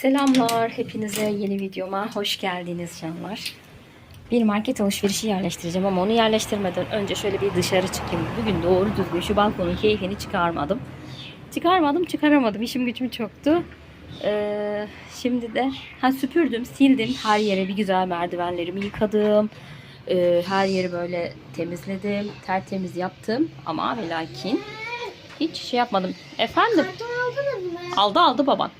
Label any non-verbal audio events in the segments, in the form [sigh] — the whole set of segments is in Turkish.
Selamlar hepinize yeni videoma hoş geldiniz canlar. Bir market alışverişi yerleştireceğim ama onu yerleştirmeden önce şöyle bir dışarı çıkayım. Bugün doğru düzgün şu balkonun keyfini çıkarmadım. Çıkarmadım çıkaramadım işim gücüm çoktu. Ee, şimdi de ha, süpürdüm sildim her yere bir güzel merdivenlerimi yıkadım. Ee, her yeri böyle temizledim tertemiz yaptım ama ve lakin hiç şey yapmadım. Efendim aldı aldı baban.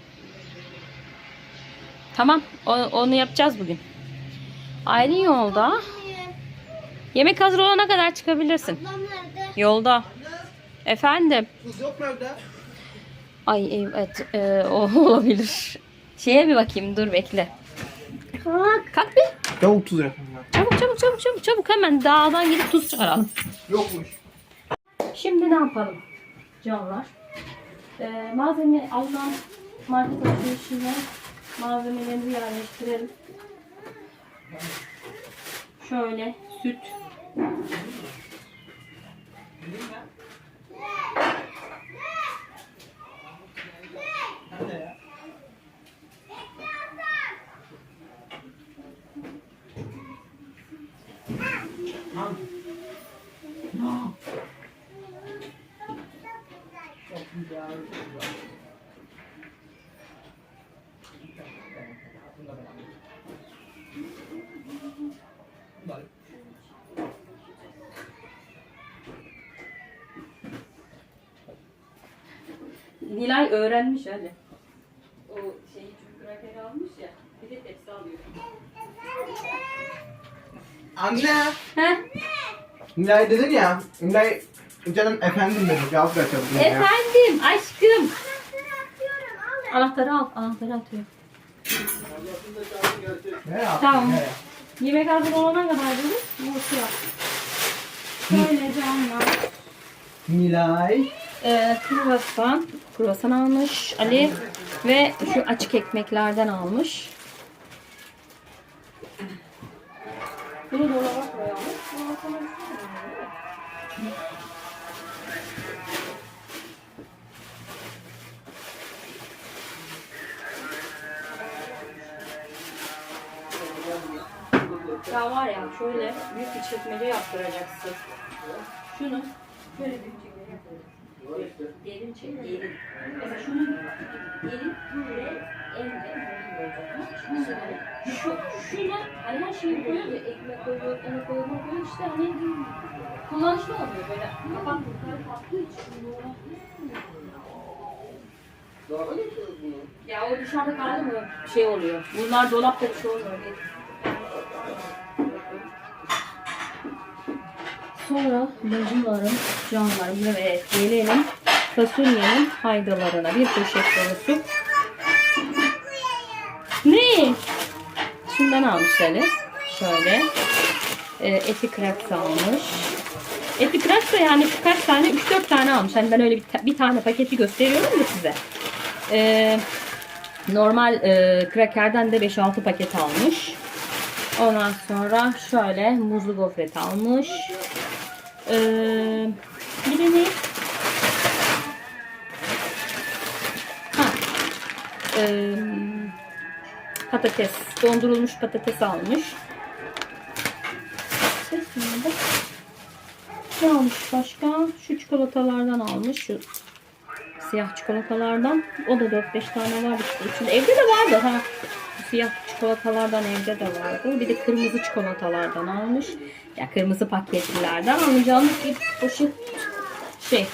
Tamam. Onu yapacağız bugün. Aylin yolda. Yemek hazır olana kadar çıkabilirsin. Yolda. Efendim. Kız yok mu evde? Ay evet e, o [laughs] olabilir. Şeye bir bakayım dur bekle. Kalk. Kalk bir. Tavuk tuzu yapın ya. Çabuk çabuk çabuk çabuk çabuk hemen dağdan gidip tuz çıkaralım. Yokmuş. Şimdi ne yapalım canlar? Ee, malzeme alınan market alışverişine malzemelerimizi yerleştirelim. Şöyle süt. Nilay öğrenmiş hadi. O şeyi çünkü krakeri almış ya. Bir de tepsi alıyor. Anne. Heh. Nilay dedin ya. Nilay canım efendim dedi. Cevap kaçırdım ya. Efendim aşkım. Atıyorum al. Anahtarı al. Anahtarı atıyor. Ne yaptın? Tamam. Ne? Yemek hazır olana kadar dedim. Yumurta yap. Şöyle canlar. Nilay. Ee, kruvasan. Kruvasan almış Ali. Ve şu açık ekmeklerden almış. Bunu dolaba koyalım. Ya var ya şöyle büyük bir çekmece yaptıracaksın. Şunu şöyle büyük Derin çek, derin. Mesela şunu derin böyle elle böyle olacak. Şu, şuna hani her şeyi koyuyor ya ekmek koyuyor, onu koyuyor, onu koyuyor işte hani kullanışlı oluyor böyle. Kapak yukarı kalktığı için. Ya o dışarıda kaldı mı şey oluyor. Bunlar dolapta bir şey olmuyor. Sonra bacılarım, canlarım ve gelelim fasulyenin faydalarına. Bir poşet dolusu. Ne? Şundan almış Ali. Şöyle. E, eti kraks almış. Eti kraks da yani kaç tane? 3-4 tane almış. Hani ben öyle bir, ta- bir tane paketi gösteriyorum da size. E, normal e, krakerden de 5-6 paket almış. Ondan sonra şöyle muzlu gofret almış. Ee, bir de ne? Ee, patates. Dondurulmuş patates almış. Ne almış başka? Şu çikolatalardan almış. Şu siyah çikolatalardan. O da 4-5 tane var işte. Evde de vardı ha. Siyah çikolatalardan evde de vardı. Bir de kırmızı çikolatalardan almış. Ya kırmızı paketlilerden alacağımız bir poşet şey.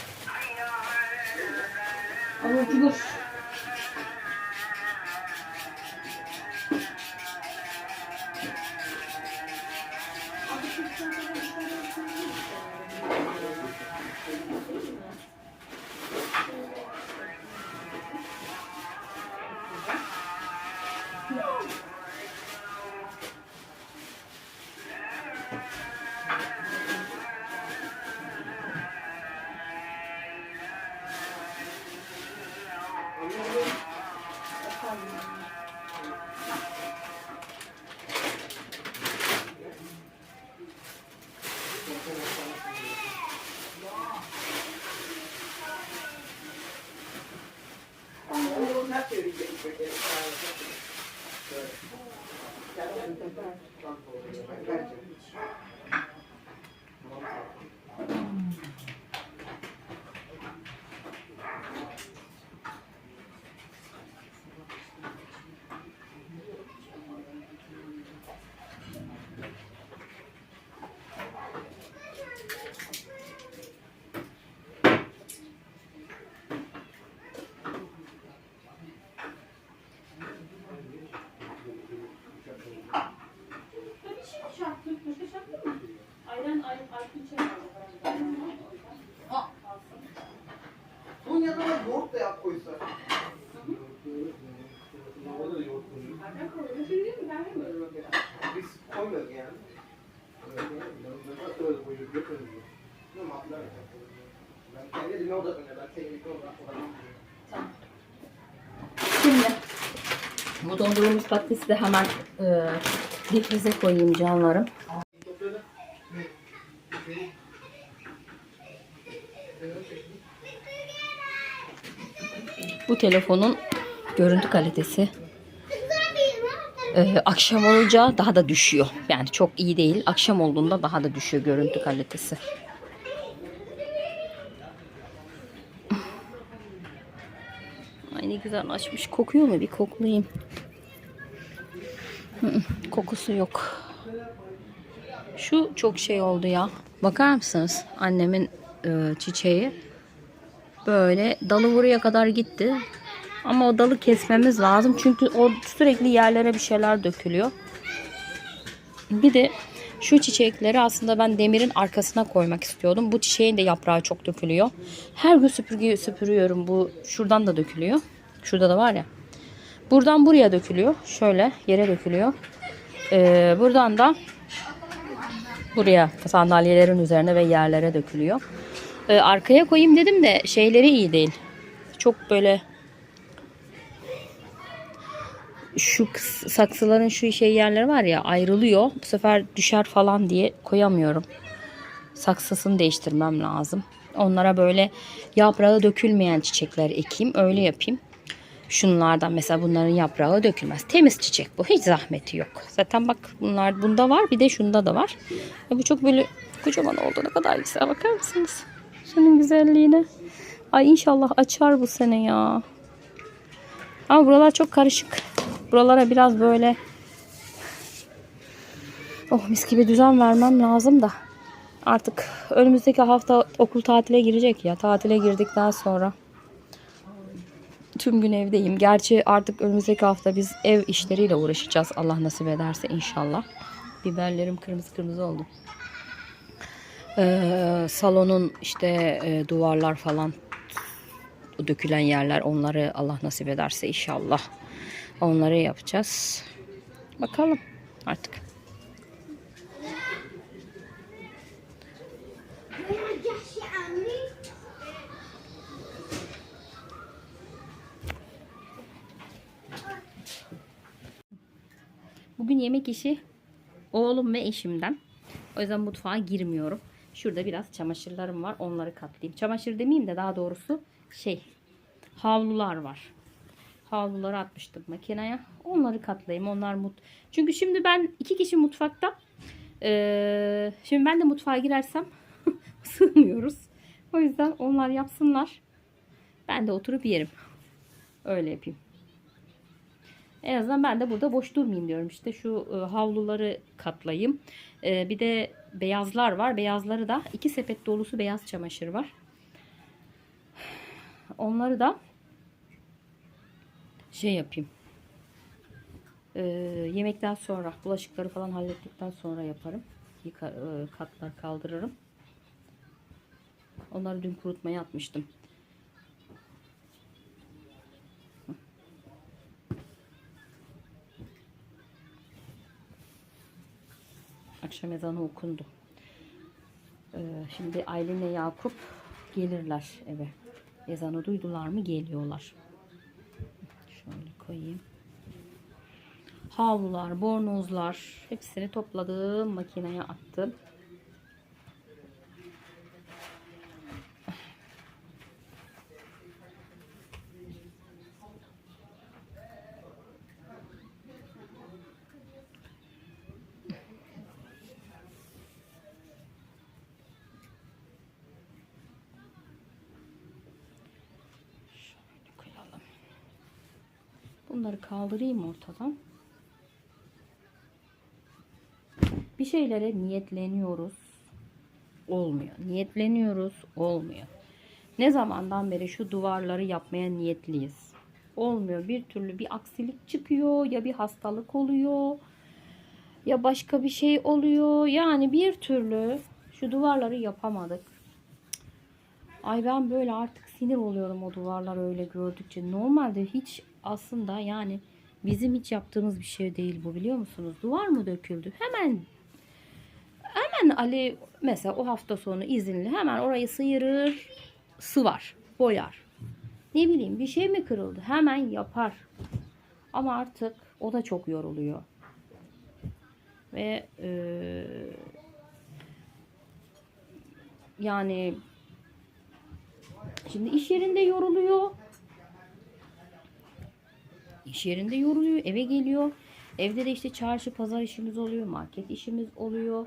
teoria de porque ele fala. Vamos lá. Dondurulmuş patatesi de hemen e, difrize koyayım canlarım. Bu telefonun görüntü kalitesi e, akşam olunca daha da düşüyor. Yani çok iyi değil. Akşam olduğunda daha da düşüyor görüntü kalitesi. Ay ne güzel açmış. Kokuyor mu? Bir koklayayım. Kokusu yok. Şu çok şey oldu ya. Bakar mısınız? Annemin e, çiçeği. Böyle dalı buraya kadar gitti. Ama o dalı kesmemiz lazım. Çünkü o sürekli yerlere bir şeyler dökülüyor. Bir de şu çiçekleri aslında ben demirin arkasına koymak istiyordum. Bu çiçeğin de yaprağı çok dökülüyor. Her gün süpürge süpürüyorum. Bu şuradan da dökülüyor. Şurada da var ya. Buradan buraya dökülüyor. Şöyle yere dökülüyor. Ee, buradan da buraya sandalyelerin üzerine ve yerlere dökülüyor. Ee, arkaya koyayım dedim de şeyleri iyi değil. Çok böyle şu saksıların şu şey yerleri var ya ayrılıyor. Bu sefer düşer falan diye koyamıyorum. Saksısını değiştirmem lazım. Onlara böyle yaprağı dökülmeyen çiçekler ekeyim. Öyle yapayım. Şunlardan mesela bunların yaprağı dökülmez. Temiz çiçek bu. Hiç zahmeti yok. Zaten bak bunlar bunda var. Bir de şunda da var. Ve bu çok böyle kocaman oldu. Ne kadar güzel. Bakar mısınız? Şunun güzelliğine. Ay inşallah açar bu sene ya. Ama buralar çok karışık. Buralara biraz böyle oh mis gibi düzen vermem lazım da. Artık önümüzdeki hafta okul tatile girecek ya. Tatile girdikten sonra tüm gün evdeyim. Gerçi artık önümüzdeki hafta biz ev işleriyle uğraşacağız. Allah nasip ederse inşallah. Biberlerim kırmızı kırmızı oldu. Ee, salonun işte e, duvarlar falan dökülen yerler onları Allah nasip ederse inşallah onları yapacağız. Bakalım artık. Yemek işi oğlum ve eşimden. O yüzden mutfağa girmiyorum. Şurada biraz çamaşırlarım var. Onları katlayayım. Çamaşır demeyeyim de daha doğrusu şey havlular var. Havluları atmıştım makineye. Onları katlayayım. Onlar mut. Çünkü şimdi ben iki kişi mutfakta. Ee, şimdi ben de mutfağa girersem [laughs] sığmıyoruz. O yüzden onlar yapsınlar. Ben de oturup yerim. Öyle yapayım. En azından ben de burada boş durmayayım diyorum. İşte şu e, havluları katlayayım. E, bir de beyazlar var. Beyazları da iki sepet dolusu beyaz çamaşır var. Onları da şey yapayım. E, yemekten sonra bulaşıkları falan hallettikten sonra yaparım. Katlar kaldırırım. Onları dün kurutmaya atmıştım. Akşam ezanı okundu. Ee, şimdi Aylin'le Yakup gelirler eve. Ezanı duydular mı geliyorlar. Şöyle koyayım. Havlular, bornozlar hepsini topladım. Makineye attım. Bunları kaldırayım ortadan. Bir şeylere niyetleniyoruz. Olmuyor. Niyetleniyoruz. Olmuyor. Ne zamandan beri şu duvarları yapmaya niyetliyiz. Olmuyor. Bir türlü bir aksilik çıkıyor. Ya bir hastalık oluyor. Ya başka bir şey oluyor. Yani bir türlü şu duvarları yapamadık. Ay ben böyle artık sinir oluyorum o duvarlar öyle gördükçe. Normalde hiç aslında yani bizim hiç yaptığımız bir şey değil bu biliyor musunuz? Duvar mı döküldü? Hemen hemen Ali mesela o hafta sonu izinli hemen orayı sıyırır, sıvar, boyar. Ne bileyim bir şey mi kırıldı? Hemen yapar. Ama artık o da çok yoruluyor. Ve eee, yani Şimdi iş yerinde yoruluyor. İş yerinde yoruluyor, eve geliyor. Evde de işte çarşı pazar işimiz oluyor, market işimiz oluyor.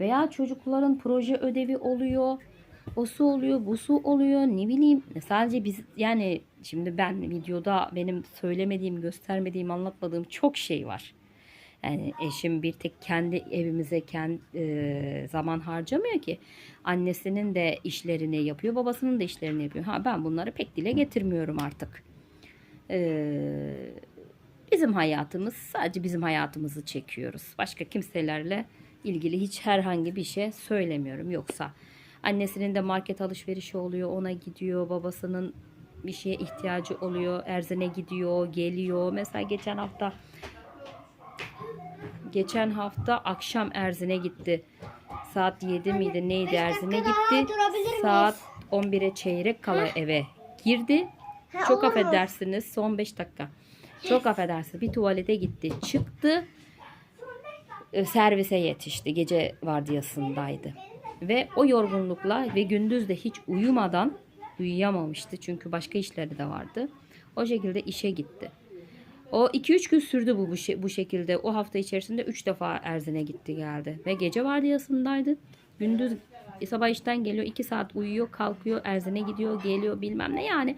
Veya çocukların proje ödevi oluyor. O su oluyor, bu su oluyor. Ne bileyim sadece biz yani şimdi ben videoda benim söylemediğim, göstermediğim, anlatmadığım çok şey var. Yani eşim bir tek kendi evimize kendi zaman harcamıyor ki. Annesinin de işlerini yapıyor, babasının da işlerini yapıyor. Ha ben bunları pek dile getirmiyorum artık. Ee, bizim hayatımız sadece bizim hayatımızı çekiyoruz. Başka kimselerle ilgili hiç herhangi bir şey söylemiyorum. Yoksa annesinin de market alışverişi oluyor, ona gidiyor, babasının bir şeye ihtiyacı oluyor, Erzin'e gidiyor, geliyor. Mesela geçen hafta geçen hafta akşam Erzin'e gitti. Saat 7 miydi neydi Erzin'e gitti. Saat 11'e çeyrek kala eve girdi. Ha, Çok olur affedersiniz son 5 dakika. Çok affedersiniz bir tuvalete gitti çıktı. E, Servise yetişti gece vardiyasındaydı. Ve o yorgunlukla ve gündüz de hiç uyumadan uyuyamamıştı. Çünkü başka işleri de vardı. O şekilde işe gitti. O 2-3 gün sürdü bu, bu, şe- bu şekilde. O hafta içerisinde 3 defa Erzin'e gitti geldi. Ve gece vardiyasındaydı. Gündüz sabah işten geliyor. 2 saat uyuyor, kalkıyor, Erzin'e gidiyor, geliyor bilmem ne. Yani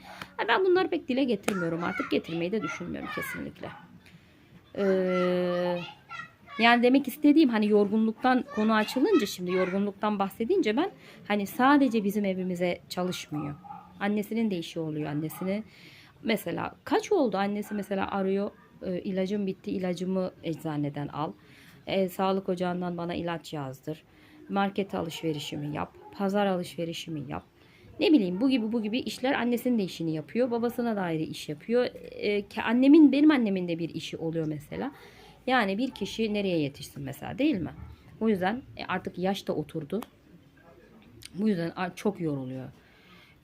ben bunları pek dile getirmiyorum artık. Getirmeyi de düşünmüyorum kesinlikle. Ee, yani demek istediğim hani yorgunluktan konu açılınca şimdi yorgunluktan bahsedince ben hani sadece bizim evimize çalışmıyor. Annesinin de işi oluyor annesini. Mesela kaç oldu annesi mesela arıyor e, ilacım bitti ilacımı eczaneden al. E, sağlık ocağından bana ilaç yazdır. Market alışverişimi yap. Pazar alışverişimi yap. Ne bileyim bu gibi bu gibi işler annesinin de işini yapıyor. Babasına da ayrı iş yapıyor. E, ke- annemin benim annemin de bir işi oluyor mesela. Yani bir kişi nereye yetişsin mesela değil mi? O yüzden e, artık yaş da oturdu. Bu yüzden çok yoruluyor.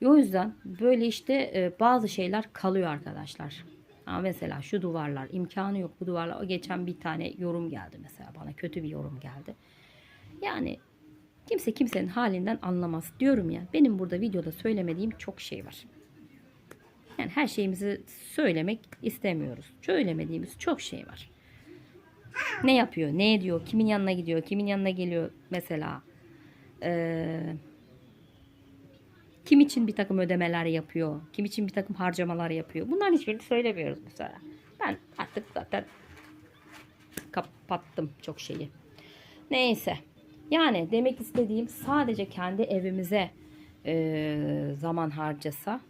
O yüzden böyle işte e, bazı şeyler kalıyor arkadaşlar. Ama mesela şu duvarlar imkanı yok bu duvarlar. O geçen bir tane yorum geldi mesela bana kötü bir yorum geldi. Yani kimse kimsenin halinden anlamaz diyorum ya. Benim burada videoda söylemediğim çok şey var. Yani her şeyimizi söylemek istemiyoruz. Söylemediğimiz çok şey var. Ne yapıyor, ne ediyor, kimin yanına gidiyor, kimin yanına geliyor mesela. Eee kim için bir takım ödemeler yapıyor, kim için bir takım harcamalar yapıyor. Bunların hiçbirini söylemiyoruz mesela. Ben artık zaten kapattım çok şeyi. Neyse. Yani demek istediğim sadece kendi evimize e, zaman harcasa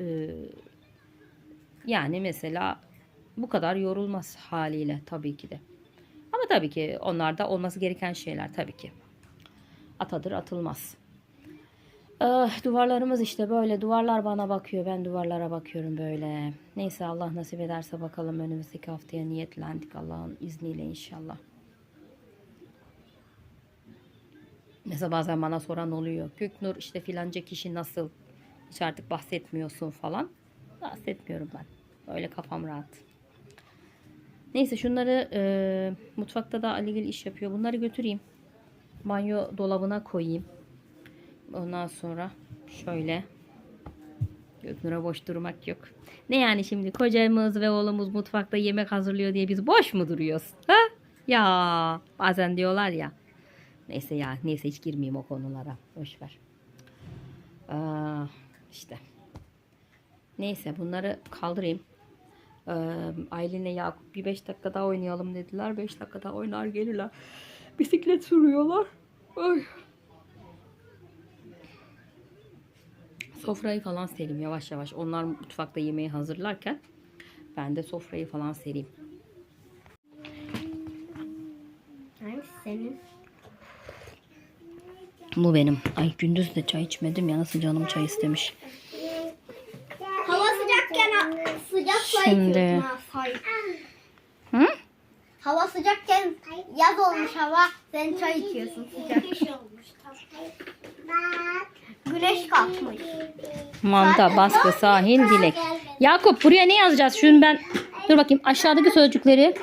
e, yani mesela bu kadar yorulmaz haliyle tabii ki de. Ama tabii ki onlar da olması gereken şeyler tabii ki. Atadır atılmaz. Ah, duvarlarımız işte böyle. Duvarlar bana bakıyor. Ben duvarlara bakıyorum böyle. Neyse Allah nasip ederse bakalım önümüzdeki haftaya niyetlendik Allah'ın izniyle inşallah. Mesela bazen bana soran oluyor. Göknur işte filanca kişi nasıl? Hiç artık bahsetmiyorsun falan. Bahsetmiyorum ben. Öyle kafam rahat. Neyse şunları e, mutfakta da Aligil iş yapıyor. Bunları götüreyim. Banyo dolabına koyayım. Ondan sonra şöyle Göknur'a boş durmak yok. Ne yani şimdi kocamız ve oğlumuz mutfakta yemek hazırlıyor diye biz boş mu duruyoruz? Ha? Ya bazen diyorlar ya. Neyse ya neyse hiç girmeyeyim o konulara. Boş ver. Aa, işte. Neyse bunları kaldırayım. Ee, Aylin'le Yakup bir 5 dakika daha oynayalım dediler. 5 dakika daha oynar gelirler. Bisiklet sürüyorlar. Ay. Sofrayı falan sereyim yavaş yavaş. Onlar mutfakta yemeği hazırlarken ben de sofrayı falan sereyim. Hangisi senin? Bu benim. Ay gündüz de çay içmedim ya nasıl canım çay istemiş. Hava sıcakken sıcak çay Şimdi- içiyorsun ha, say. Hı? Hava sıcakken yaz olmuş hava sen çay içiyorsun sıcak. Güneş kalkmış. Manta, baskı, sahil, dilek. Yakup buraya ne yazacağız? Şunu ben dur bakayım aşağıdaki sözcükleri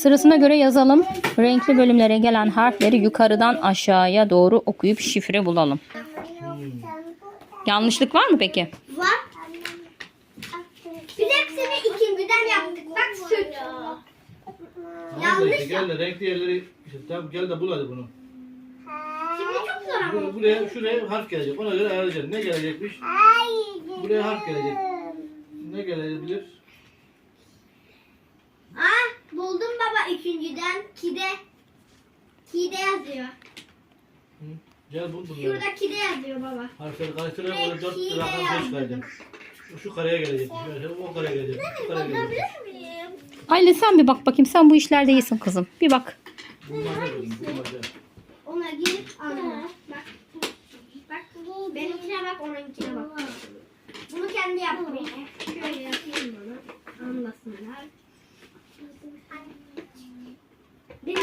sırasına göre yazalım. Renkli bölümlere gelen harfleri yukarıdan aşağıya doğru okuyup şifre bulalım. Yanlışlık var mı peki? Var. Biz hepsini ikinciden yaptık. Bak süt. Yanlış işte, gel de renkli yerleri işte, tamam, gel de bul hadi bunu. Şimdi çok zor ama. Buraya, buraya şuraya harf gelecek. Ona göre ayarlayacaksın. Ne gelecekmiş? Buraya harf gelecek. Ne gelebilir? Ah ikinciden. Kide. Kide yazıyor. Hı? Gel bul bunları. Şurada kide yazıyor baba. Harfleri böyle dört Renkli rakam beş. Şu, şu kareye gelecek. Şöyle o kareye gelecek. Bu kareye gelecek. miyim? Aylin sen bir bak bakayım sen bu işlerde iyisin kızım. Bir bak. Ona girip anla. Bak. Bak. Benimkine bak onunkine bak. Bunu kendi yaptım. Şöyle yapayım bunu. Anlasınlar. Bir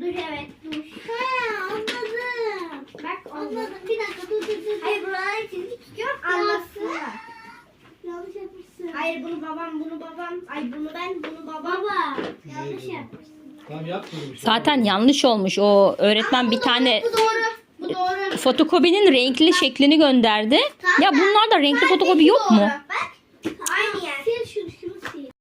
Dur evet dur. Ha anladım. Bak anladım. Bir dakika dur dur dur. Hayır buraları çizgi tutuyorum anlasınlar. Yanlış yapmışsın. Hayır bunu babam bunu babam. Ay bunu ben bunu babam. Baba. Yanlış yapmışsın. Tamam yap kızım işte. Zaten yanlış olmuş. O öğretmen bir tane Bu doğru. Bu doğru. fotokopinin renkli şeklini gönderdi. Ya bunlarda renkli fotokopi yok mu?